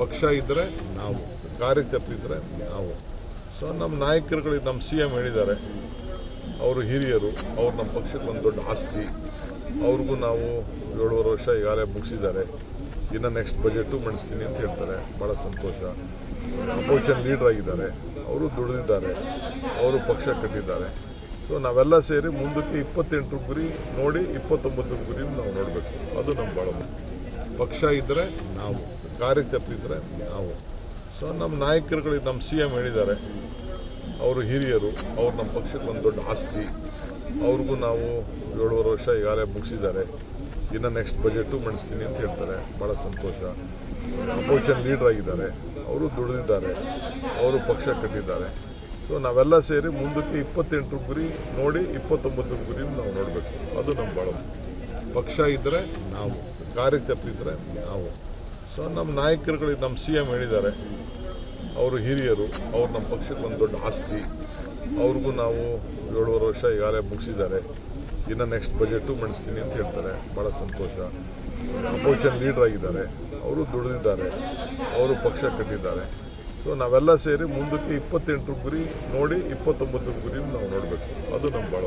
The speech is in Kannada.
ಪಕ್ಷ ಇದ್ದರೆ ನಾವು ಕಾರ್ಯಕರ್ತರಿದ್ದರೆ ನಾವು. ಸೊ ನಮ್ಮ ನಾಯಕರುಗಳಿಗೆ ನಮ್ಮ ಸಿ ಎಂ ಹೇಳಿದ್ದಾರೆ. ಅವರು ಹಿರಿಯರು, ಅವ್ರು ನಮ್ಮ ಪಕ್ಷಕ್ಕೆ ಒಂದು ದೊಡ್ಡ ಆಸ್ತಿ. ಅವ್ರಿಗೂ ನಾವು ಏಳುವರೆ ವರ್ಷ ಈಗಾಗಲೇ ಮುಗಿಸಿದ್ದಾರೆ. ಇನ್ನು ನೆಕ್ಸ್ಟ್ ಬಜೆಟು ಮಂಡಿಸ್ತೀನಿ ಅಂತ ಹೇಳ್ತಾರೆ. ಭಾಳ ಸಂತೋಷ. ಅಪೋಸಿಷನ್ ಲೀಡರ್ ಆಗಿದ್ದಾರೆ. ಅವರು ದುಡಿದಿದ್ದಾರೆ. ಅವರು ಪಕ್ಷ ಕಟ್ಟಿದ್ದಾರೆ. ಸೊ ನಾವೆಲ್ಲ ಸೇರಿ ಮುಂದಕ್ಕೆ ಇಪ್ಪತ್ತೆಂಟರ ಗುರಿ ನೋಡಿ, ಇಪ್ಪತ್ತೊಂಬತ್ತು ಗುರಿ ನಾವು ನೋಡಬೇಕು. ಅದು ನಮ್ಮ ಭಾಳ. ಪಕ್ಷ ಇದ್ದರೆ ನಾವು ಕಾರ್ಯಕರ್ತರಿದ್ದರೆ ನಾವು. ಸೊ ನಮ್ಮ ನಾಯಕರುಗಳಿಗೆ ನಮ್ಮ ಸಿ ಎಂ ಹೇಳಿದ್ದಾರೆ. ಅವರು ಹಿರಿಯರು, ಅವ್ರು ನಮ್ಮ ಪಕ್ಷಕ್ಕೆ ಒಂದು ದೊಡ್ಡ ಆಸ್ತಿ. ಅವ್ರಿಗೂ ನಾವು ಏಳುವರೆ ವರ್ಷ ಈಗಾಗಲೇ ಮುಗಿಸಿದ್ದಾರೆ. ಇನ್ನು ನೆಕ್ಸ್ಟ್ ಬಜೆಟು ಮಂಡಿಸ್ತೀನಿ ಅಂತ ಹೇಳ್ತಾರೆ. ಭಾಳ ಸಂತೋಷ. ಅಪೋಸಿಷನ್ ಲೀಡರ್ ಆಗಿದ್ದಾರೆ. ಅವರು ದುಡಿದಿದ್ದಾರೆ. ಅವರು ಪಕ್ಷ ಕಟ್ಟಿದ್ದಾರೆ. ಸೊ ನಾವೆಲ್ಲ ಸೇರಿ ಮುಂದಕ್ಕೆ ಇಪ್ಪತ್ತೆಂಟರ ಗುರಿ ನೋಡಿ, ಇಪ್ಪತ್ತೊಂಬತ್ತು ಗುರಿ ನಾವು ನೋಡಬೇಕು. ಅದು ನಮ್ಮ ಭಾಳ. ಪಕ್ಷ ಇದ್ದರೆ ನಾವು ಕಾರ್ಯಕರ್ತರಿದ್ದರೆ ನಾವು. ಸೊ ನಮ್ಮ ನಾಯಕರುಗಳಿಗೆ ನಮ್ಮ ಸಿ ಎಂ ಹೇಳಿದ್ದಾರೆ. ಅವರು ಹಿರಿಯರು, ಅವ್ರು ನಮ್ಮ ಪಕ್ಷಕ್ಕೆ ಒಂದು ದೊಡ್ಡ ಆಸ್ತಿ. ಅವ್ರಿಗೂ ನಾವು ಏಳುವರೆ ವರ್ಷ ಈಗಾಗಲೇ ಮುಗಿಸಿದ್ದಾರೆ. ಇನ್ನು ನೆಕ್ಸ್ಟ್ ಬಜೆಟು ಮಂಡಿಸ್ತೀನಿ ಅಂತ ಹೇಳ್ತಾರೆ. ಭಾಳ ಸಂತೋಷ. ಅಪೋಸಿಷನ್ ಲೀಡರ್ ಆಗಿದ್ದಾರೆ. ಅವರು ದುಡಿದಿದ್ದಾರೆ. ಅವರು ಪಕ್ಷ ಕಟ್ಟಿದ್ದಾರೆ. ಸೊ ನಾವೆಲ್ಲ ಸೇರಿ ಮುಂದಕ್ಕೆ ಇಪ್ಪತ್ತೆಂಟು ಗುರಿ ನೋಡಿ, ಇಪ್ಪತ್ತೊಂಬತ್ತು ಗುರಿ ನಾವು ನೋಡಬೇಕು. ಅದು ನಮ್ಮ ಭಾಳ.